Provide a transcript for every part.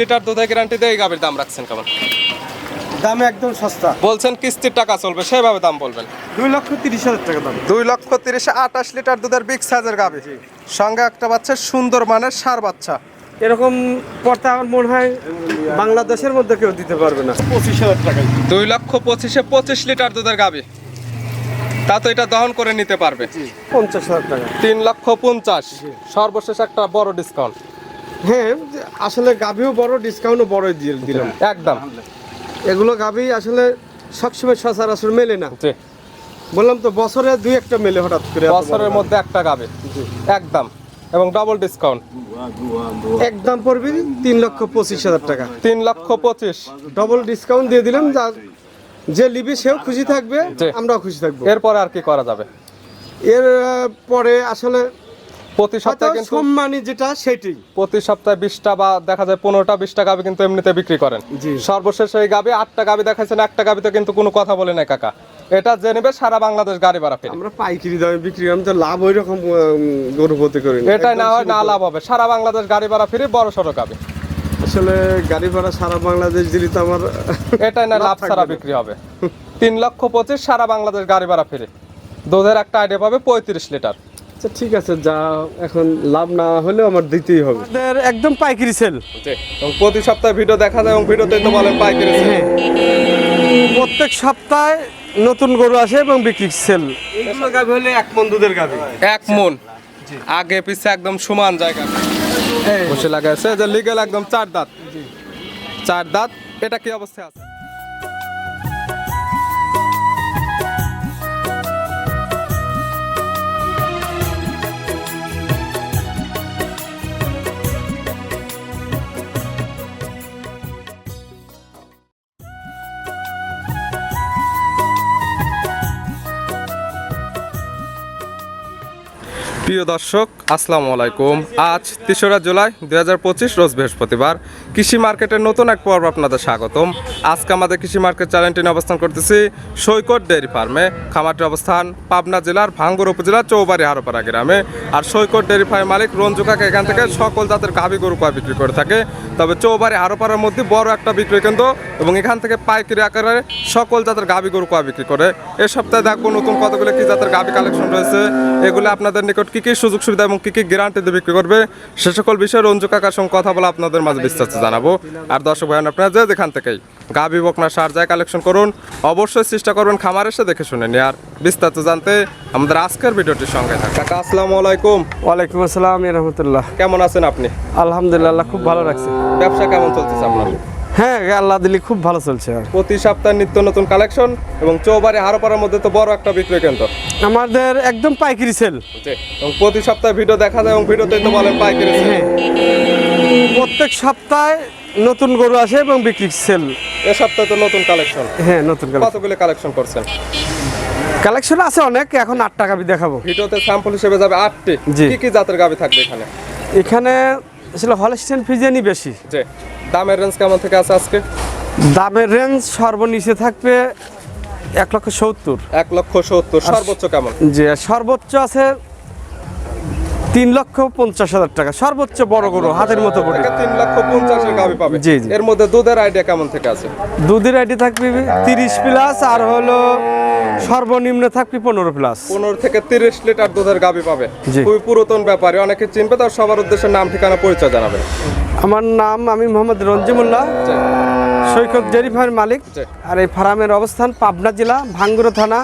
Litre দুধের guarantee দিয়ে এই গাভীর দাম রাখছেন কেমন? দাম একদম সস্তা। বলছেন কিস্তির টাকা চলবে সেভাবে দাম বলবেন। দুই লক্ষ তিরিশ হাজার টাকা দাম। দুই লক্ষ তিরিশে আঠাশ লিটার দুধের বিগ সাইজের গাভী। সঙ্গে একটা বাচ্চা সুন্দর মানের সার বাচ্চা। এরকম পড়তে আমার মনে হয় বাংলাদেশের মধ্যে কেউ দিতে পারবে না। পঁচিশ হাজার টাকায়। দুই লক্ষ পঁচিশে পঁচিশ লিটার দুধের গাভী। তা তো এটা দহন করে নিতে পারবে। পঞ্চাশ হাজার টাকা। তিন লক্ষ পঞ্চাশ। সর্বশেষ একটা বড় ডিসকাউন্ট হ্যাঁ আসলে গাভিও বড় ডিসকাউন্টও বড় দিলাম। একদম। এগুলো গাভি আসলে সবসময় সচরাচর মেলে না। বললাম তো বছরে দুই একটা মেলে হঠাৎ করে বছরের মধ্যে একটা গাবে একদম। এবং ডবল ডিসকাউন্ট একদম পড়বে তিন লক্ষ পঁচিশ হাজার টাকা। তিন লক্ষ পঁচিশ। ডবল ডিসকাউন্ট দিয়ে দিলাম যা যে লিবি সেও খুশি থাকবে। আমরাও খুশি থাকব। এরপরে আর কি করা যাবে? এর পরে আসলে প্রতি সপ্তাহে কিন্তু সম্মানী যেটা সেটাই। প্রতি সপ্তাহে বিশটা বা দেখা যায় পনেরোটা বিশটা গাবি কিন্তু এমনিতে বিক্রি করেন। সর্বশেষ এই গাবি আটটা গাবি দেখাচ্ছেন একটা গাবিতে কিন্তু কোনো কথা বলে নাই কাকা। এটা যে নেবে সারা বাংলাদেশ গাড়ি ভাড়া ফেরি। আমরা পাইকারি দামে বিক্রি করি তো লাভ ওই রকম গরু প্রতি করি না। এটাই না হয় না লাভ হবে। সারা বাংলাদেশ গাড়ি ভাড়া ফিরে বড় সড়ো গাবি। আসলে গাড়ি ভাড়া সারা বাংলাদেশ দিলে তো আমার এটাই না লাভ ছাড়া বিক্রি হবে। তিন লক্ষ পঁচিশ সারা বাংলাদেশ গাড়ি ভাড়া ফিরে। দুধের একটা আইডিয়া পাবে পঁয়ত্রিশ লিটার। আচ্ছা ঠিক আছে যা এখন লাভ না হলেও আমার দিতেই হবে। আমাদের একদম পাইকারি সেল। এবং প্রতি সপ্তাহে ভিডিও দেখা যায় এবং ভিডিওতে তো বলেন পাইকারি sale। হ্যাঁ। প্রত্যেক সপ্তাহে নতুন গরু আসে এবং বিক্রি সেল। এইগুলো গাভি হলে এক মন দুধের গাভি। এক মন। আগে পিছে একদম সমান জায়গা। বসে লাগাইছে যে লিগেল একদম চার দাঁত। চার দাঁত এটা কি অবস্থায় আছে? প্রিয় দর্শক, আসসালামু আলাইকুম। আজ তেসরা জুলাই দুই হাজার পঁচিশ, রোজ বৃহস্পতিবার। কৃষি মার্কেটের নতুন এক পর্ব আপনাদের স্বাগতম। আজকে আমাদের কৃষি মার্কেট চ্যানেলটি অবস্থান করতেছি সৈকত ডেয়ারি ফার্মে। খামারটির অবস্থান পাবনা জেলার ভাঙ্গুর উপজেলার চৌবাড়ি হারোপাড়া গ্রামে। আর সৈকত ডেয়ারি ফার্মের মালিক রঞ্জু কাকা এখান থেকে সকল জাতের গাভী গরু কয় বিক্রি করে থাকে। তবে চৌবাড়ি হারোপাড়ার মধ্যে বড় একটা বিক্রয় কেন্দ্র এবং এখান থেকে পাইকারি আকারে সকল জাতের গাভী গরু কয় বিক্রি করে। এ সপ্তাহে দেখব নতুন কতগুলো কি জাতের গাভী কালেকশন রয়েছে। এগুলো আপনাদের নিকট কি কি সুযোগ সুবিধা এবং কি কি গ্যারান্টি দিয়ে বিক্রি করবে সে সকল বিষয়ে রঞ্জু কাকার সঙ্গে কথা বলে আপনাদের মাঝে বিস্তারিত জানাব। আর দর্শক ভাই আপনারা যে যেখান থেকেই গাভী বকনা সার যায় কালেকশন করুন অবশ্যই চেষ্টা করবেন খামার এসে দেখে শুনে নিয়ে আর বিস্তারিত জানতে আমাদের আজকের ভিডিওটির সঙ্গে থাকুন। কাকা আসসালামু আলাইকুম। ওয়ালাইকুম আসসালাম রহমতুল্লাহ। কেমন আছেন আপনি? আলহামদুলিল্লাহ খুব ভালো লাগছে ব্যবসা কেমন চলতেছে আপনার হ্যাঁ আল্লাহ দিলি খুব ভালো চলছে প্রতি সপ্তাহে নিত্য নতুন কালেকশন এবং চৌবাড়ি হারোপাড়ার মধ্যে তো বড় একটা বিক্রয় কেন্দ্র। আমাদের একদম পাইকারি সেল এবং প্রতি সপ্তাহে ভিডিও দেখা যায় এবং ভিডিওতে তো বলেন পাইকারি sale। হ্যাঁ। প্রত্যেক সপ্তাহে নতুন গরু আসে এবং বিক্রি সেল এ সপ্তাহে তো নতুন কালেকশন। হ্যাঁ নতুন কতগুলো কালেকশন করছেন? কালেকশন আছে অনেক এখন আট টাকা আমি দেখাবো। ভিডিওতে স্যাম্পল হিসেবে যাবে আটটি। জি। কি কি জাতের গাবি থাকবে এখানে? এখানে আসলে হলস্টেন ফিজিয়ানই বেশি। যে দামের রেঞ্জ কেমন থেকে আছে আজকে? দামের রেঞ্জ সর্বনিচে থাকবে এক লক্ষ সত্তর। এক লক্ষ সত্তর সর্বোচ্চ কেমন? যে সর্বোচ্চ আছে তিন লক্ষ পঞ্চাশ হাজার টাকা। সর্বোচ্চ বড় গরু হাতের মতো থেকে তিন লক্ষ পঞ্চাশের গাবি পাবে। জি, জি। এর মধ্যে দুধের আইডিয়া কেমন থেকে আছে? দুধের আইডি থাকবে তিরিশ প্লাস আর হলো সর্বনিম্ন থাকবে পনেরো প্লাস পনেরো থেকে তিরিশ লিটার দুধের গাবি পাবে। খুবই পুরাতন ব্যাপারে। অনেকে চিনবে তার সবার উদ্দেশ্যে নাম ঠিকানা পরিচয় জানাবেন। আমার নাম আমি মোহাম্মদ রঞ্জিমুল্লাহ। সৈকত ডেয়ারি ফার্মের মালিক আর এই ফার্মের অবস্থান পাবনা জেলা ভাঙ্গুরো থানা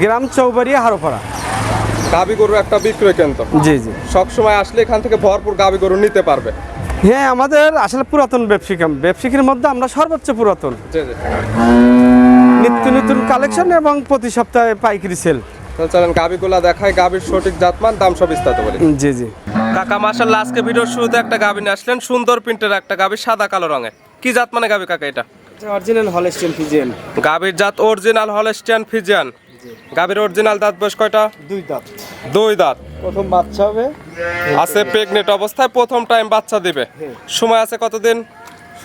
গ্রাম চৌবাড়িয়া হারোপাড়া। গাবি গরু একটা বিক্রয় কেন্দ্র। জি জি। সবসময় আসলে এখান থেকে ভরপুর গাবি গরু নিতে পারবে। হ্যাঁ আমাদের আসলে পুরাতন ব্যবসায়িক ব্যবসায়িকের মধ্যে আমরা সর্বোচ্চ পুরাতন। জি জি। নিত্য নতুন কালেকশন এবং প্রতি সপ্তাহে পাইকারি সেল। চলেন গাবিগুলা দেখায় গাবির সঠিক জাতমান দাম সব বিস্তারিত বলি। জি জি। কাকা মাশাল্লাহ আজকে ভিডিওর শুরুতে একটা গাবি নিয়ে আসলেন সুন্দর প্রিন্টের একটা গাবি সাদা কালো রঙের। কি জাত মানে গাবি কাকা এটা? অরিজিনাল হলস্টেন ফিজিয়ান গাবির জাত অরিজিনাল হলস্টিয়ান ফিজিয়ান গাবির অরিজিনাল দাঁত বয়স কয়টা? দুই দাঁত। দুই দাঁত। প্রথম বাচ্চা হবে। আছে প্রেগনেন্ট অবস্থায় প্রথম টাইম বাচ্চা দিবে। সময় আছে কতদিন?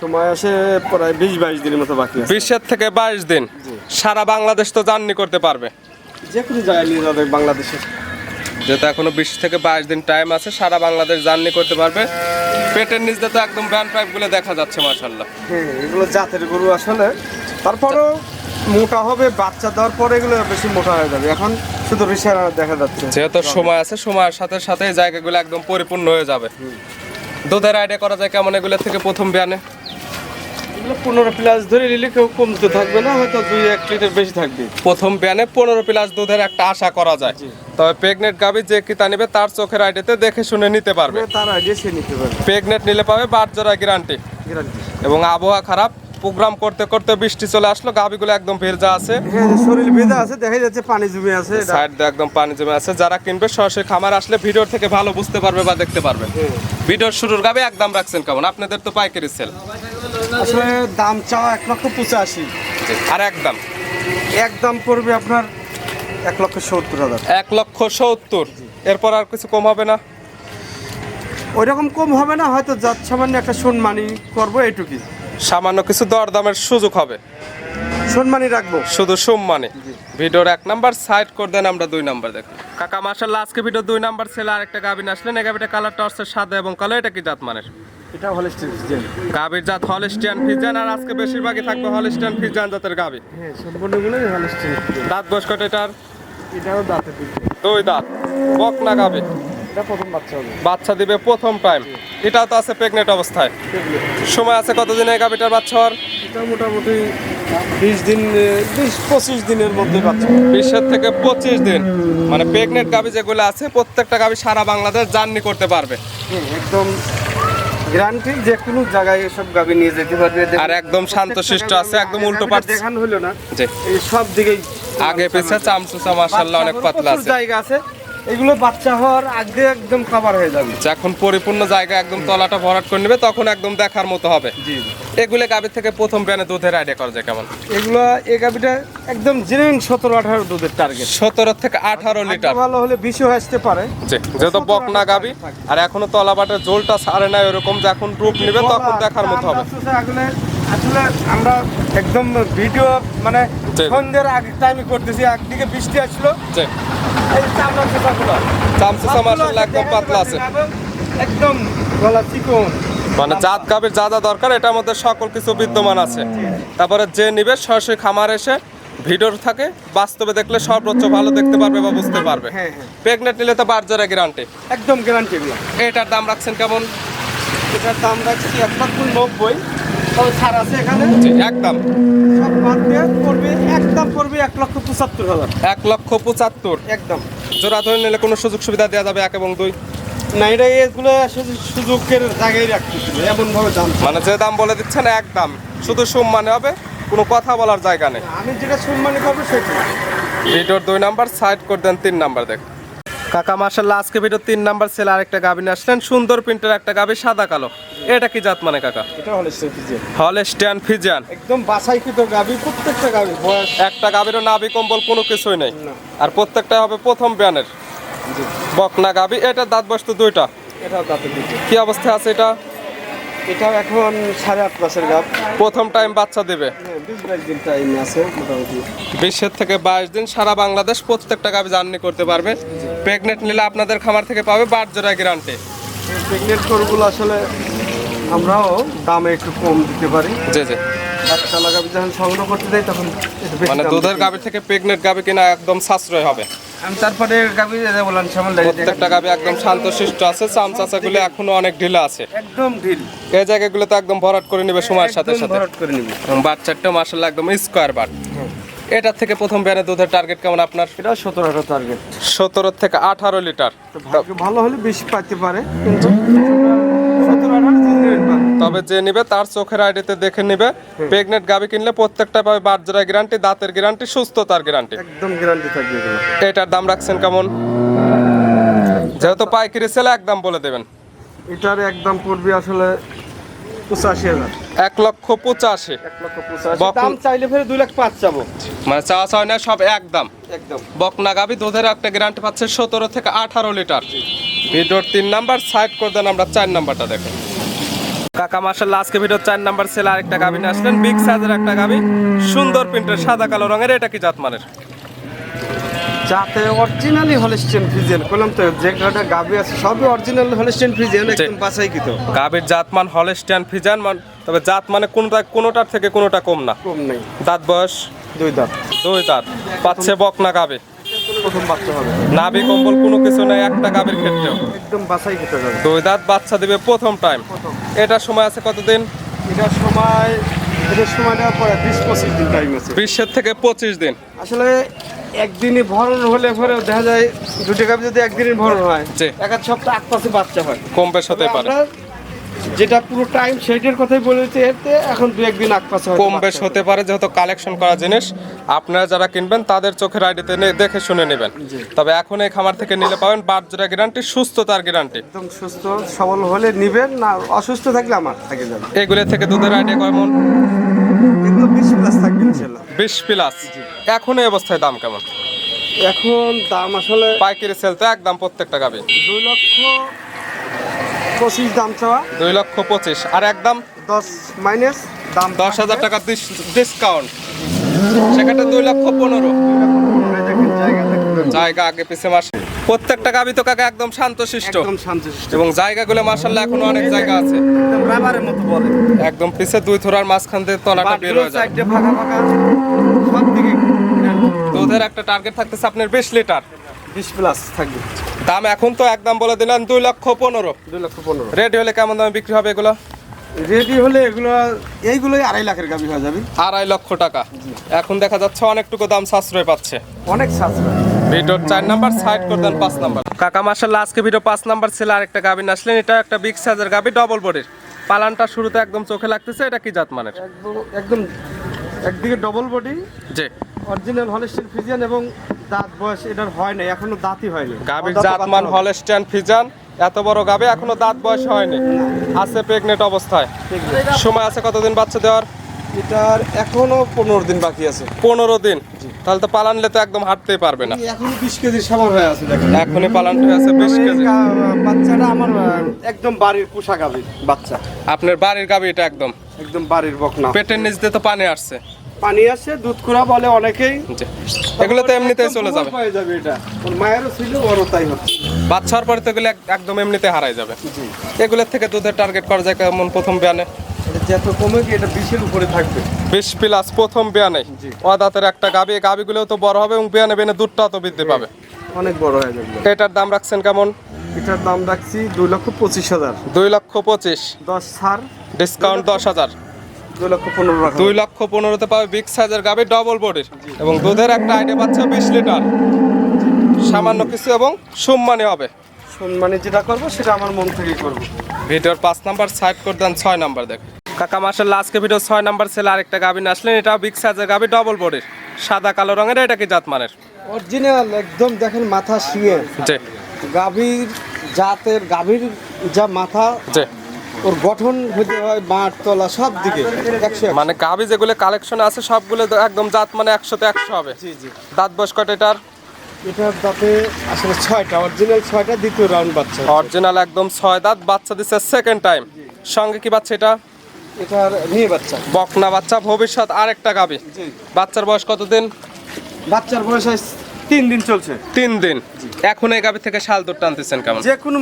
সময় আছে প্রায় বিশ বাইশ দিনের মতো বাকি বিশের থেকে বাইশ দিন। সারা বাংলাদেশ তো জার্নি করতে পারবে। যে কোনো জায়গায় নিয়ে যাবে বাংলাদেশে। যেহেতু এখনও বিশ থেকে বাইশ দিন টাইম আছে সারা বাংলাদেশ জার্নি করতে পারবে। পেটের নিচ দিয়ে তো একদম ব্যান্ড পাইপগুলো দেখা যাচ্ছে মাশাল্লাহ হ্যাঁ এগুলো জাতের গরু আসলে। তারপরেও মোটা হবে বাচ্চা দেওয়ার পরে এগুলো বেশি মোটা হয়ে যাবে। এখন শুধু রিসারা দেখা যাচ্ছে। যেহেতু সময় আছে সময়ের সাথে সাথে জায়গাগুলো একদম পরিপূর্ণ হয়ে যাবে। দুধের আইডিয়া করা যায় কেমন এগুলো থেকে প্রথম বিয়ানে? এগুলো পনেরো প্লাস ধরে নিলে কেউ কমতে থাকবে না হয়তো দুই এক লিটার বেশি থাকবে। প্রথম বিয়ানে পনেরো প্লাস দুধের একটা আশা করা যায়। তবে প্রেগনেন্ট গাভী যে কিতা নেবে তার চোখের আইডিতে দেখে শুনে নিতে পারবে। তার আইডিয়া সে নিতে পারবে। প্রেগনেন্ট নিলে পাবে বাট জোড়া গ্যারান্টি গ্যারান্টি এবং আবহাওয়া খারাপ প্রোগ্রাম করতে করতে বৃষ্টি চলে আসলো গাভীগুলো একদম ভেজা আছে। হ্যাঁ শরীর ভেজা আছে দেখা যাচ্ছে পানি জমে আছে সাইড একদম পানি জমে আছে। যারা কিনবে সরাসরি খামার আসলে ভিডিওর থেকে ভালো বুঝতে পারবে বা দেখতে পারবে হ্যাঁ। ভিডিওর শুরুর গাবে একদম রাখছেন কেমন? আপনাদের তো পাইকারি সেল। আসলে দাম চাওয়া এক লক্ষ পঁচাশি। আর একদম একদম পড়বে আপনার এক লক্ষ সত্তর হাজার। এক লক্ষ সত্তর। এরপর আর কিছু কম হবে না? ওই রকম কম হবে না হয়তো যাত সামান্য একটা সম্মানী করব এইটুকুই। সামান্য কিছু দরদামের সুযোগ হবে। সম্মানী রাখব। শুধু সম্মানে ভিডিওর এক নাম্বার সাইড করে দেন আমরা দুই নাম্বার দেখো। কাকা মার্শাল্লাহ আজকে ভিডিও দুই নাম্বার ছেলে আরেকটা গাবিন আসলেন। এই গাবিটা কালারটা হচ্ছে সাদা এবং কালো। এটা কি জাত মানের? এটা হলে স্টেজ গাবির জাত হলিস্টিয়ান ফিজান আর আজকে বেশিরভাগই থাকবে হলিস্টিয়ান ফিজান জাতের গাবি হ্যাঁ সম্পূর্ণগুলোই হলে দাঁত বয়স কত এটার? এটাও দাঁতে দুই দাঁত। বকনা গাবি এটা প্রথম বাচ্চা হবে। বাচ্চা দিবে প্রথম টাইম এটাও তো আছে প্রেগনেন্ট অবস্থায়। সময় আছে কতদিন এই গাবিটার বাচ্চা হওয়ার এটা মোটামুটি বিশ দিন বিশ পঁচিশ দিনের মধ্যে বাচ্চা বিশের থেকে পঁচিশ দিন। মানে প্রেগনেন্ট গাবি যেগুলো আছে প্রত্যেকটা গাবি সারা বাংলাদেশ জার্নি করতে পারবে। একদম গ্যারান্টি যে কোনো জায়গায় এসব গাবি নিয়ে যেতে পারবে। আর একদম শান্তশিষ্ট আছে, একদম উল্টো পাশ। দেখানো হলো না। সব দিকেই আগে পিছে চামচুচা মাশাল্লাহ অনেক পাতলা আছে। জায়গা আছে। এগুলো বাচ্চা হওয়ার আগে একদম খাবার হয়ে যাবে। যখন পরিপূর্ণ জায়গা একদম তলাটা ভরাট করে নেবে তখন একদম দেখার মতো হবে। জি এগুলো গাবি থেকে প্রথম ব্যানে দুধের আইডিয়া করা যায় কেমন? এগুলো এই গাবিটা একদম জেনুইন সতেরো আঠারো দুধের টার্গেট সতেরো থেকে আঠারো লিটার। ভালো হলে বিশও আসতে পারে। যেহেতু বকনা গাবি আর এখনও তলাবাটের জোলটা ছাড়ে না এরকম যখন রূপ নেবে তখন দেখার মতো হবে। আসলে আমরা একদম ভিডিও মানে সন্ধ্যের আগে টাইমে করতেছি একদিকে বৃষ্টি আসলো। চামচুচা মাশাল্লাহ একদম পাতলা আছে। একদম গলা চিকন। মানে জাত গাবির যা যা দরকার এটার মধ্যে সকল কিছু বিদ্যমান আছে। তারপরে যে নিবে সরাসরি খামার এসে ভিডিওর থাকে বাস্তবে দেখলে সর্বোচ্চ ভালো দেখতে পারবে বা বুঝতে পারবে। হ্যাঁ হ্যাঁ। প্রেগনেন্ট নিলে তো বারজারে গ্যারান্টি একদম গ্যারান্টি এটার দাম রাখছেন কেমন? এটার দাম রাখছি এক লক্ষ নব্বই? ছাড় আছে এখানে? একদম সব বাদ দিয়ে পড়বে একদম পড়বে এক লক্ষ পঁচাত্তর হাজার। এক লক্ষ পঁচাত্তর। একদম জোড়া ধরে নিলে কোনো সুযোগ সুবিধা দেওয়া যাবে এক এবং দুই? না এটা এগুলো সুযোগের জায়গায় রাখতেছিল এমন ভাবে দাম। মানে যে দাম বলে দিচ্ছেন এক দাম। শুধু সম্মানে হবে কোনো কথা বলার জায়গা নেই। আমি যেটা সম্মানী করব সেটা ভিডিওর দুই নাম্বার সাইড করে দেন তিন নাম্বার দেখ কাকা মার্শাল্লাহ আজকে ভিডিও তিন নাম্বার ছেলে আরেকটা গাবি নিয়ে আসলেন। সুন্দর প্রিন্টের একটা গাবি সাদা কালো। এটা কি জাত মানে কাকা? এটা হলে স্ট্যান্ড ফিজিয়ান একদম বাছাইকৃত গাবি প্রত্যেকটা গাবি বয়স। একটা গাবিরও নাভি কম্বল কোনো কিছুই নাই। আর প্রত্যেকটা হবে প্রথম ব্যানের। বকনা গাবি এটা দাঁত বস্তু দুইটা। এটা কি অবস্থা আছে এটা? এটাও এখন সাড়ে আট মাসের গাব প্রথম টাইম বাচ্চা দেবে? হ্যাঁ বিশ বাইশ দিন টাইম আছে মোটামুটি। বিশের থেকে বাইশ দিন সারা বাংলাদেশ প্রত্যেকটা গাবি জার্নি করতে পারবে। প্রেগনেন্ট নিলে আপনাদের খামার থেকে পাবে বার জোড়া গ্যারান্টি প্রেগনেন্ট গরুগুলো আসলে আমরাও দামে একটু কম দিতে পারি। জি জি। বাচ্চা লাগাবি যখন সংগ্রহ করতে যাই তখন মানে দুধের গাবি থেকে প্রেগনেন্ট গাবি কিনা একম সাশ্রয় হবে। আমি তারপরে গাবি বললাম সামনে প্রত্যেকটা গাবি একদম শান্তশিষ্ট আছে চাম চাচাগুলো এখনও অনেক ঢিলা আছে। একদম ঢিল। এই জায়গাগুলো তো একদম ভরাট করে নেবে সময়ের সাথে একদম সাথে। ভরাট করে নিবি। বাচ্চাটা মাসাল্লাহ একদম স্কোয়ার বার এটার থেকে প্রথম ব্যানে দুধের টার্গেট কেমন আপনার? সতেরো আঠারো টার্গেট সতেরো থেকে আঠারো লিটার ভালো হলে বেশি পাইতে পারে কিন্তু সতেরো আঠারো তবে যে নিবে তার চোখের আইডিতে দেখে নিবে। প্রেগনেন্ট গাবি কিনলে প্রত্যেকটা পাবে বাচ্চারা গ্যারান্টি দাঁতের গ্যারান্টি সুস্থতার গ্যারান্টি একদম গ্যারান্টি থাকবে এটার দাম রাখছেন কেমন? যেহেতু পাইকারি সেলে একদম বলে দেবেন। এটার একদম পড়বে আসলে পঁচাশি হাজার। এক লক্ষ পঁচাশি। দাম চাইলে ফেরে দুই লাখ পাঁচ যাব মানে চাওয়া না সব একদম। একদম। বকনা গাবি দুধের একটা গ্যারান্টি পাচ্ছে সতেরো থেকে আঠারো লিটার। ভিডিওর তিন নাম্বার সাইড করে দেন আমরা চার নাম্বারটা দেখো কাকা মাসাল্লাহ আজকে ভিডিও চার নাম্বার ছেলে আরেকটা গাবি নিয়ে আসলেন। বিগ সাইজের একটা গাবি সুন্দর প্রিন্টের সাদা কালো রঙের। এটা কি জাত মানের? যাতে অরিজিনালি হলিস্টেন ফ্রিজিয়ান বললাম তো যে কটা গাবি আছে সবই অরিজিনাল হলিস্টেন ফ্রিজিয়ান একদম বাছাইকৃত। গাভীর জাতমান মান তবে জাত মানে কোনটা কোনোটার থেকে কোনোটা কম না। কম নেই। দাঁত বয়স? দুই দাঁত। দুই দাঁত। পাচ্ছে বক না গাবে প্রথম বাচ্চা হবে। নাভি কম্বল কোনো কিছু নাই একটা গাভীর একদম গাবি দুই দাঁত বাচ্চা দিবে প্রথম টাইম এটার সময় আছে কতদিন? এটার সময় এটার সময়টা পরে বিশ পঁচিশ দিন টাইম আছে। বিশের থেকে পঁচিশ দিন। আসলে একদিনই ভরণ হলে পরে দেখা যায় দুটি গাভি যদি একদিনই ভরণ হয়। এক সপ্তাহ আট পাশে বাচ্চা হয়। কম বেশ হতে পারে। যেটা পুরো টাইম সেইটার কথাই বলেছি এতে এখন দু একদিন আগ পাশে কম বেশ হতে পারে যেহেতু কালেকশন করা জিনিস। আপনারা যারা কিনবেন তাদের চোখের আইডিতে দেখে শুনে নেবেন। তবে এখন এই খামার থেকে নিলে পাবেন বার্জরা গ্যারান্টি সুস্থতার গ্যারান্টি একদম সুস্থ সবল হলে নিবেন না অসুস্থ থাকলে আমার থাকে যাবে। এগুলো থেকে দুধের আইডিয়া কেমন এগুলো বিশ প্লাস থাকবে ইনশাল্লাহ বিশ প্লাস এখন এই অবস্থায় দাম কেমন? এখন দাম আসলে পাইকারি সেল তো একদম প্রত্যেকটা গাবি। দুই লক্ষ পঁচিশ দাম চাওয়া। দুই লক্ষ পঁচিশ। আর একদম দশ মাইনাস দাম। দশ হাজার টাকা ডিসকাউন্ট সেক্ষেত্রে দুই লক্ষ পনেরো। জায়গা আগে পিছে মাস প্রত্যেকটা গাবি তো কাকা একদম শান্তশিষ্ট। একদম শান্তশিষ্ট। এবং জায়গাগুলো মার্শাল্লাহ এখনও অনেক জায়গা আছে। একদম রাবারের মতো বলে। একদম পিছে দুই থোড়ার মাঝখান থেকে তলাটা বের হয়ে যায়। সাইডে ফাঁকা ফাঁকা। সব দিকে দুধের একটা টার্গেট থাকতেছে আপনার বিশ লিটার বিশ প্লাস থাকবে। দাম এখন তো একদম বলে দিলেন দুই লক্ষ পনেরো। দুই লক্ষ পনেরো। রেডি হলে কেমন দামে বিক্রি হবে এগুলো? রেডি হলে এগুলো এইগুলোই আড়াই লাখের গাবি হয়ে যাবে। আড়াই লক্ষ টাকা। এখন দেখা যাচ্ছে অনেকটুকু দাম সাশ্রয় পাচ্ছে। অনেক সাশ্রয়। ভিডিওর চার নাম্বার সাইড করে দেন পাঁচ নাম্বার। কাকা মার্শাল্লাহ আজকে ভিডিও পাঁচ নাম্বার ছিল আরেকটা গাবি আসলেন। এটা একটা বিগ সাইজের গাবি ডবল বডির পালানটা শুরুতে একদম চোখে লাগতেছে এটা কি জাত মানের? একদম একদম একদিকে ডবল বডি জি। অরিজিনাল হলিস্টিন ফিজিয়ান এবং দাঁত বয়স এটার হয় নাই এখনও দাঁতই হয়নি। গাবির দাঁতে জাত মান বাচ্চা হবে। হলস্টিয়ান ফিজান এত বড় গাবি এখনও দাঁত বয়স হয়নি। আছে প্রেগনেন্ট অবস্থায়। সময় আছে কতদিন বাচ্চা দেওয়ার? এটার এখনও পনেরো দিন বাকি আছে। পনেরো দিন। তাহলে তো পালানলে তো একদম হাঁটতেই পারবে না। এখনও বিশ কেজির সামান হয়ে আছে দেখেন। এখনই পালান হয়ে আছে বিশ কেজি। বাচ্চাটা আমার একদম বাড়ির পোষা গাভীর বাচ্চা। আপনার বাড়ির গাবি এটা একদম। একদম বাড়ির বকনা। পেটের নিচ দিয়ে তো পানি আসছে। পানি আসে দুধ কুড়া বলে অনেকেই। এগুলো তো এমনিতেই চলে যাবে। হয়ে যাবে এটা। ওর মায়েরও ছিল ওরও তাই হচ্ছে। বাচ্চা হওয়ার পরে তো এগুলো একদম এমনিতে হারাই যাবে। এগুলোর থেকে দুধের টার্গেট করা যায় কেমন প্রথম ব্যানে? যত কমে কি এটা বিশের উপরে থাকবে। বিশ প্লাস প্রথম বিয়ানে। অদাতের একটা গাবি গাবিগুলোও তো বড় হবে এবং বিয়ানে বিয়ানে দুধটাও তো বৃদ্ধি পাবে। অনেক বড় হয়ে যাবে। এটার দাম রাখছেন কেমন? এটার দাম রাখছি দুই লক্ষ পঁচিশ হাজার। দুই লক্ষ পঁচিশ। দশ ছাড়। ডিসকাউন্ট দশ হাজার। দুই লক্ষ পনেরো দুই লক্ষ পনেরোতে পাবে বিগ সাইজের গাবি ডবল বডির এবং দুধের একটা আইডিয়া পাচ্ছে বিশ লিটার। সামান্য কিছু এবং সম্মানী হবে। মানে যেটা করব সেটা আমার মন থেকেই করব। ভিডিওর পাঁচ নাম্বার সাইড করে দেন ছয় নাম্বার দেখ। কাকা মাসাল্লাহ আজকে ভিডিও ছয় নাম্বার ছেলে আরেকটা গাবি নিয়ে আসলেন। এটা বিগ সাইজের গাবি ডবল বডির সাদা কালো রঙের এটা কি জাত মানের অরিজিনাল একদম দেখেন মাথা জি। গাভীর জাতের গাভীর যা মাথা ওর গঠন হতে হয় মাঠ তলা সব দিকে একশো এক মানে গাবি যেগুলো কালেকশনে আছে সবগুলো একদম জাত মানে একশোতে একশো হবে। জি জি। দাঁত বয়স কটা এটার? এটার দাঁতে আসলে ছয়টা অরিজিনাল ছয়টা দ্বিতীয় রাউন্ড বাচ্চা। অরিজিনাল একদম ছয় দাঁত বাচ্চা দিচ্ছে সেকেন্ড টাইম সঙ্গে কি বাচ্চা এটা? এটার মেয়ে বাচ্চা। বকনা বাচ্চা ভবিষ্যৎ আরেকটা গাবি বাচ্চার বয়স কতদিন? বাচ্চার বয়স তিন দিন চলছে। তিন দিন। এখন এই গাবি থেকে শাল দুধ টানতেছেন কেমন? যে কোনো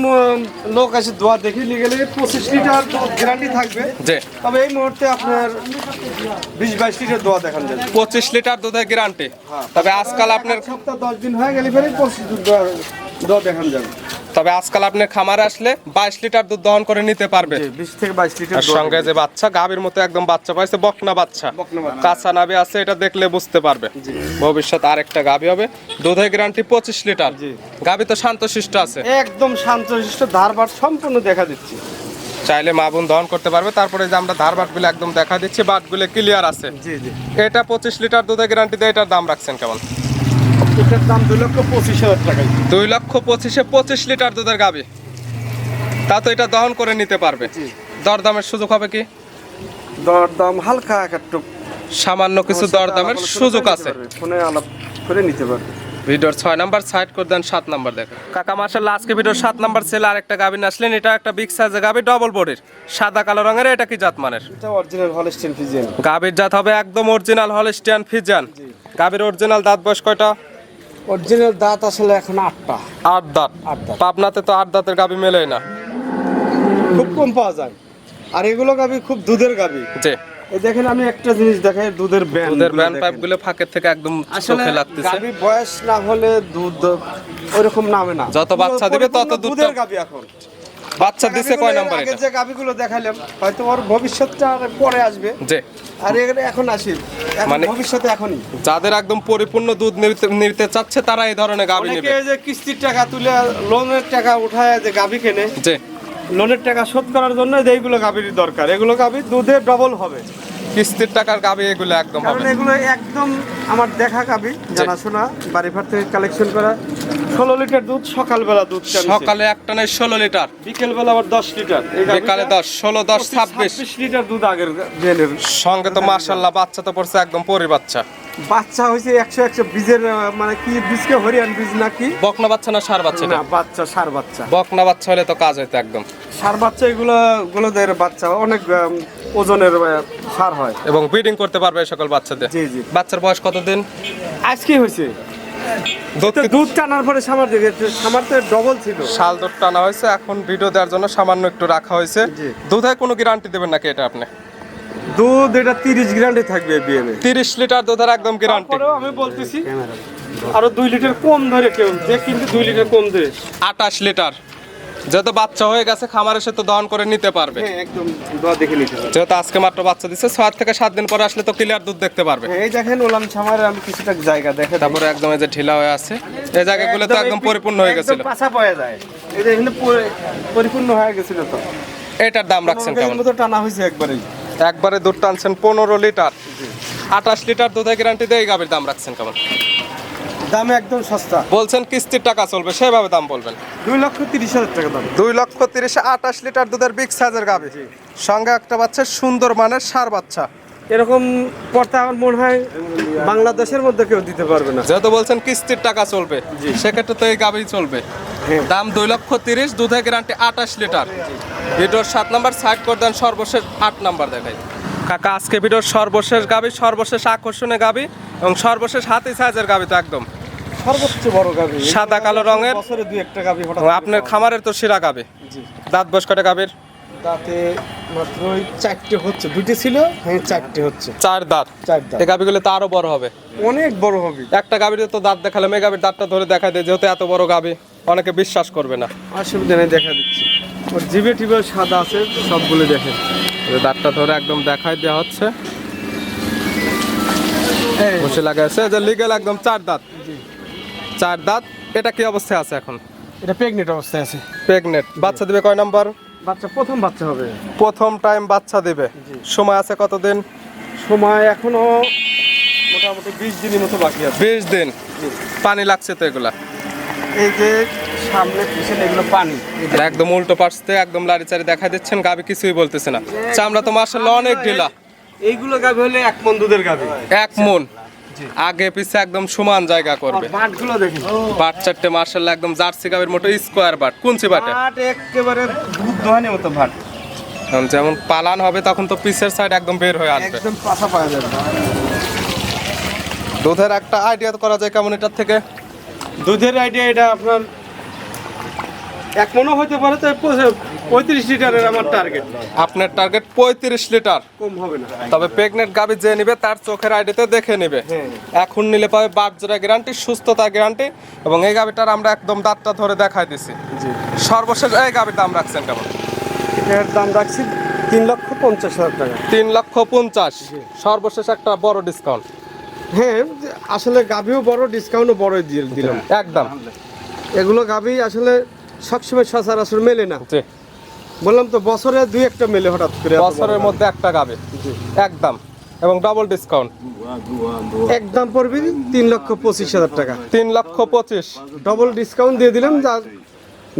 লোক এসে দোয়া দেখে নিয়ে গেলে পঁচিশ লিটার গ্যারান্টি থাকবে। যে তবে এই মুহূর্তে আপনার বিশ বাইশ লিটার দোয়া দেখান যাবে পঁচিশ লিটার দুধের গ্যারান্টি তবে আজকাল আপনার সপ্তাহ দশ দিন হয়ে গেলে পরে পঁচিশ দোয়া দোয়া দেখান যাবে তবে আজকাল আপনার খামারে আসলে বাইশ লিটার দুধ দহন করে নিতে পারবে। বিশ থেকে বাইশ লিটার সঙ্গে যে বাচ্চা গাভীর মতো একদম বাচ্চা পাইছে বকনা বাচ্চা কাঁচা নাবি আছে এটা দেখলে বুঝতে পারবে। ভবিষ্যৎ আরেকটা গাভী হবে দুধের গ্যারান্টি পঁচিশ লিটার। গাভী তো শান্তশিষ্ট আছে। একদম শান্তশিষ্ট ধারবার সম্পূর্ণ দেখা দিচ্ছে। চাইলে মা বোন দহন করতে পারবে তারপরে যে আমরা ধার বাটগুলো একদম দেখা দিচ্ছি বাটগুলো ক্লিয়ার আছে। জি জি। এটা পঁচিশ লিটার দুধের গ্যারান্টি দিয়ে এটার দাম রাখছেন কেমন? এটার দাম দুই লক্ষ পঁচিশ হাজার টাকায় দুই লক্ষ পঁচিশে পঁচিশ লিটার দুধের গাভী তা তো এটা দহন করে নিতে পারবে। দরদামের সুযোগ হবে কি? দর দাম হালকা এক একটু। সামান্য কিছু দরদামের সুযোগ আছে। ফোনে আলাপ করে নিতে পারবে। ভিডিওর ছয় নাম্বার সাইড করে দেন সাত নাম্বার দেখেন। কাকা মার্শাল্লাহ আজকে ভিডিওর সাত নাম্বার ছেলে আরেকটা গাভী আসলেন। এটা একটা বিগ সাইজের গাভী ডবল বডির সাদা কালো রঙের এটা কি জাত মানের? এটা অরিজিনাল হলস্টেন ফিজিয়ান গাভীর জাত হবে একদম অরিজিনাল হলস্টিয়ান ফিজান গাভীর অরিজিনাল দাঁত বয়স কয়টা? অরিজিনাল দাঁত আসলে এখন আটটা আট দাঁত? আট দাঁত। পাবনাতে তো আট দাঁতের গাবি মেলে না। খুব কম পাওয়া যায়। আর এগুলো গাবি খুব দুধের গাবি। জি। এই দেখেন আমি একটা জিনিস দেখাই দুধের ব্যান্ড দুধের ব্যান্ড পাইপগুলো ফাঁকের থেকে একদম চোখে লাগতেছে। গাবি বয়স না হলে দুধ ওরকম নামে না। যত বাচ্চা দিবে তত দুধের গাবি এখন। বাচ্চা দিছে কয় নাম্বার আগে যে গাবিগুলো দেখাইলাম হয়তো ওর ভবিষ্যৎটা আর পরে আসবে। জি। আর এখানে এখন আসি। মানে- ভবিষ্যতে এখনই। যাদের একদম পরিপূর্ণ দুধ নিতে চাচ্ছে তারা এই ধরনের গাবি নেবে। যে কিস্তির টাকা তুলে লোনের টাকা উঠায় যে গাবি কেনে জি। লোনের টাকা শোধ করার জন্য এইগুলো গাবির দরকার। এগুলো গাবি দুধে ডবল হবে। কিস্তির টাকার গাবি এগুলো একদম কারণ এগুলো একদম আমার দেখা গাবি জানাশোনা বাড়ি ভাড় থেকে কালেকশন করা। ষোলো লিটার দুধ সকালবেলা দুধ। সকালে একটা নেই ষোলো লিটার। বিকেল বেলা আবার দশ লিটার। বিকালে দশ ষোলো দশ ছাব্বিশ। লিটার দুধ আগের সঙ্গে তো মার্শাল্লাহ বাচ্চা তো পড়ছে একদম পরি বাচ্চা। বাচ্চা হয়েছে একশো একশো বীজের মানে কি বীজকে হরিয়ান বীজ নাকি? বকনা বাচ্চা না সার বাচ্চা না বাচ্চা সার বাচ্চা। বকনা বাচ্চা হলে তো কাজ হইতো একদম। সার বাচ্চা এগুলো গুলোদের বাচ্চা অনেক ওজনের সার হয়। এবং ব্রিডিং করতে পারবে সকল বাচ্চাদের? জি, জি। বাচ্চার বয়স কতদিন? আজকে হয়েছে। দুধ টানার পরে সামার সামার তো ডবল ছিল। শাল দুধ টানা হয়েছে এখন ভিডিও দেওয়ার জন্য সামান্য একটু রাখা হয়েছে। দুধে কোনো গ্যারান্টি দেবেন নাকি এটা আপনি? দুধ এটা তিরিশ গ্রান্ডে থাকবে বিএমএ তিরিশ লিটার দুধের একদম গ্যারান্টি তারপরেও আমি বলতেছি আরও দুই লিটার কম ধরে কেউ যে কিন্তু দুই লিটার কম ধরে। আটাশ লিটার। যেহেতু বাচ্চা হয়ে গেছে খামার এসে তো দহন করে নিতে পারবে। হ্যাঁ একদম দোয়া দেখে নিতে হবে। যেহেতু আজকে মাত্র বাচ্চা দিচ্ছে ছয় থেকে সাত দিন পরে আসলে তো ক্লিয়ার দুধ দেখতে পারবে। হ্যাঁ, এই দেখেন ওলাম ছামারে আমি কিছুটা জায়গা দেখে তারপরে একদম এই যে ঢিলা হয়ে আছে এই জায়গাগুলো তো একদম পরিপূর্ণ হয়ে গেছিল। একদম পাছা যায়। এই যে এখানে পরিপূর্ণ হয়ে গেছিল তো। এটার দাম রাখছেন কেমন? টানা হয়েছে একবারেই। একবারে দুধ টানছেন পনেরো লিটার। আঠাশ লিটার দুধের গ্যারান্টি দিয়ে এই গাভীর দাম রাখছেন কেমন? দাম একদম সস্তা। বলছেন কিস্তির টাকা চলবে সেভাবে দাম বলবেন। দুই লক্ষ তিরিশ হাজার টাকা দাম। দুই লক্ষ তিরিশে আঠাশ লিটার দুধের বিগ সাইজের গাভী। সঙ্গে একটা বাচ্চা সুন্দর মানের সার বাচ্চা। এরকম পড়তে আমার মনে হয় বাংলাদেশের মধ্যে কেউ দিতে পারবে না। যেহেতু বলছেন কিস্তির টাকা চলবে সেক্ষেত্রে তো এই গাভী চলবে। হ্যাঁ। দাম দুই লক্ষ তিরিশ দুধের গ্যারান্টি আঠাশ লিটার। ভিডিওর সাত নাম্বার সাইড করে দেন সর্বশেষ আট নাম্বার দেখাই। কাকা আজকে ভিডিওর সর্বশেষ গাবি সর্বশেষ আকর্ষণীয় গাবি এবং সর্বশেষ হাতি সাইজের গাবি তো একদম। সর্বোচ্চ বড় গাভী। সাদা কালো রঙের। বছরে দুই একটা আপনার খামারের তো শিরা গাবি দাঁত বস কটা গাবির তাতে মাত্র ওই চারটে হচ্ছে। দুটি ছিল হ্যাঁ চারটে হচ্ছে। চার দাঁত। চার দাঁত। এই গাবিগুলো তো আরও বড় হবে। অনেক বড় হবে। একটা গাবির তো দাঁত দেখালাম এই গাবির দাঁতটা ধরে দেখা দেয় যেহেতু এত বড় গাবি অনেকে বিশ্বাস করবে না। অসুবিধা নেই দেখা দিচ্ছি। ওর জিভে টিভে সাদা আছে সবগুলো দেখেন। দাঁতটা ধরে একদম দেখাই দেওয়া হচ্ছে। বসে লাগাইছে যে লিগেল একদম চার দাঁত। চার দাঁত এটা কি অবস্থায় আছে এখন? এটা প্রেগনেন্ট অবস্থায় আছে। প্রেগনেট বাচ্চা দিবে কয় নাম্বার? বাচ্চা প্রথম বাচ্চা হবে। প্রথম টাইম বাচ্চা দিবে। সময় আছে কতদিন? সময় এখনও মোটামুটি বিশ দিনের মতো বাকি আছে। বিশ দিন। পানি লাগছে তো এগুলা? এই যে সামনে পিছনে এগুলো পানি। একদম উল্টো পাশতে একদম লাড়ি চারি দেখা দিচ্ছেন গাবি কিছুই বলতেছে না। চামড়া তো মার্শাল্লাহ অনেক ঢিলা। এইগুলো গাভী হলে এক মন দুধের গাভী এক মন। আগে পিছে একদম সমান জায়গা করবে। বাটগুলো দেখেন। বাট চারটে মার্শাল একদম জার্সি কাপের মতো স্কোয়ার বাট। কুঞ্চি বাটে? ভাট একেবারে দুধ দোহানের মতো ভাট যেমন পালান হবে তখন তো পিসের সাইড একদম বের হয়ে আসবে। একদম পাশা পাওয়া যাবে। দুধের একটা আইডিয়া করা যায় কেমন এটার থেকে? দুধের আইডিয়া এটা আপনার এক মনও হতে পারে তো পঁয়ত্রিশ লিটারের আমার টার্গেট আপনার টার্গেট পঁয়ত্রিশ লিটার। কম হবে না। তবে প্রেগনেন্ট গাবি যে নিবে তার চোখের আইডিতে দেখে নিবে। হ্যাঁ। এখন নিলে পাবে বাটজোড়া গ্যারান্টি সুস্থতা গ্যারান্টি এবং এই গাবিটার আমরা একদম দাঁতটা ধরে দেখাই দিছি। সর্বশেষ এই গাবির দাম রাখছেন কেমন? এর দাম রাখছি তিন লক্ষ পঞ্চাশ হাজার টাকা। তিন লক্ষ পঞ্চাশ। সর্বশেষ একটা বড় ডিসকাউন্ট হ্যাঁ আসলে গাভিও বড় ডিসকাউন্টও বড় দিলাম। একদম। এগুলো গাভি আসলে সবসময় সচরাচর মেলে না। বললাম তো বছরে দুই একটা মেলে হঠাৎ করে বছরের মধ্যে একটা গাবে। একদম। এবং ডবল ডিসকাউন্ট একদম পড়বে তিন লক্ষ পঁচিশ হাজার টাকা। তিন লক্ষ পঁচিশ। ডবল ডিসকাউন্ট দিয়ে দিলাম যা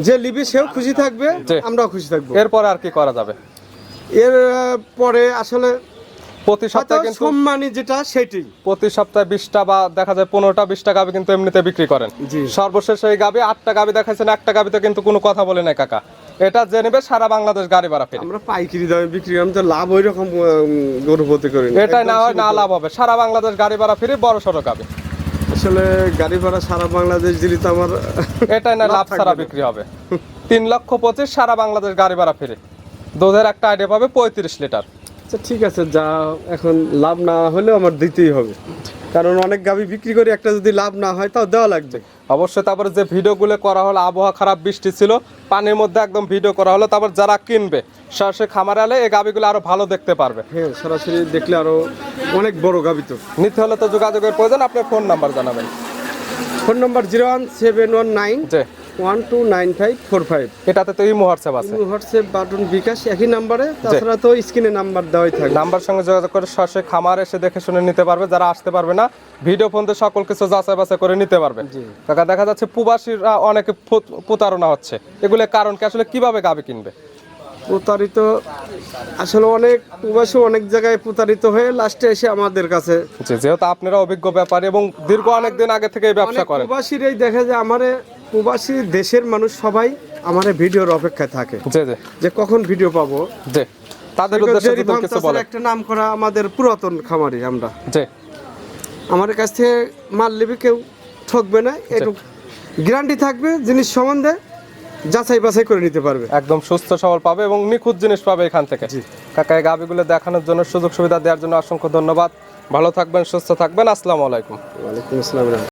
যে লিবি সেও খুশি থাকবে। আমরাও খুশি থাকব। এরপর আর কি করা যাবে? এর পরে আসলে প্রতি সপ্তাহে কিন্তু সম্মানী যেটা সেটাই প্রতি সপ্তাহে বিশটা বা দেখা যায় পনেরোটা বিশটা গাবি কিন্তু এমনিতে বিক্রি করেন। সর্বশেষ এই গাবি আটটা গাবি দেখাইছেন একটা গাবিতে কিন্তু কোনো কথা বলে নাই কাকা। এটা যে নেবে সারা বাংলাদেশ গাড়ি ভাড়া ফিরে। আমরা পাইকারি দামে বিক্রি করি তো লাভ ওই রকম গরুপতি করি না। এটাই না হয় না লাভ হবে। সারা বাংলাদেশ গাড়ি ভাড়া ফিরে বড় সড়ো গাবি। আসলে গাড়ি ভাড়া সারা বাংলাদেশ দিলে তো আমার এটাই না লাভ ছাড়া বিক্রি হবে। তিন লক্ষ পঁচিশ সারা বাংলাদেশ গাড়ি ভাড়া ফিরে। দুধের একটা আইডিয়া পাবে পঁয়ত্রিশ লিটার। আচ্ছা ঠিক আছে যা এখন লাভ না হলেও আমার দিতেই হবে। কারণ অনেক গাভি বিক্রি করে একটা যদি লাভ না হয় তাও দেওয়া লাগবে। অবশ্যই তারপরে যে ভিডিওগুলো করা হলো আবহাওয়া খারাপ বৃষ্টি ছিল পানির মধ্যে একদম ভিডিও করা হলো তারপর যারা কিনবে সরাসরি খামার আলে এই গাবিগুলো আরও ভালো দেখতে পারবে। হ্যাঁ সরাসরি দেখলে আরও অনেক বড় গাভি তো। নিতে হলে তো যোগাযোগের প্রয়োজন আপনার ফোন নাম্বার জানাবেন। Phone number zero one seven one nine one two nine five four five এটাতে তো ইমো হোয়াটসঅ্যাপ আছে। হোয়াটসঅ্যাপ বাটন বিকাশ একই নাম্বারে। তাছাড়া তো স্ক্রিনে নাম্বার দেওয়াই থাকে নাম্বার সঙ্গে যোগাযোগ করে সরাসরি খামার এসে দেখে শুনে নিতে পারবে যারা আসতে পারবে না ভিডিও ফোন দিয়ে সকল কিছু যাচাই বাছাই করে নিতে পারবে। কাকা দেখা যাচ্ছে প্রবাসীরা অনেকে প্রত- প্রতারণা হচ্ছে। এগুলো কারণ কি? আসলে কীভাবে গাবি কিনবে? প্রতারিত আসলে অনেক প্রবাসী অনেক জায়গায় প্রতারিত হয়ে লাস্টে এসে আমাদের কাছে। যেহেতু আপনারা অভিজ্ঞ ব্যাপারী এবং দীর্ঘ অনেক দিন আগে থেকে ব্যবসা করেন। প্রবাসীরাই দেখে যে আমারে প্রবাসী দেশের মানুষ সবাই আমার ভিডিওর অপেক্ষায় থাকে। যে কখন ভিডিও পাবো? তাদের উদ্দেশ্যে একটা নাম করা আমাদের পুরাতন খামারি আমরা। জি। আমার কাছ থেকে মাল নেবে কেউ ঠকবে না একটু গ্যারান্টি থাকবে জিনিস সম্বন্ধে যাচাই বাছাই করে নিতে পারবে। একদম সুস্থ সবল পাবে এবং নিখুঁত জিনিস পাবে এখান থেকে। কাকা এই গাবিগুলো দেখানোর জন্য সুযোগ সুবিধা দেওয়ার জন্য অসংখ্য ধন্যবাদ। ভালো থাকবেন সুস্থ থাকবেন। আসসালামু আলাইকুম। ওয়ালাইকুম আসসালাম।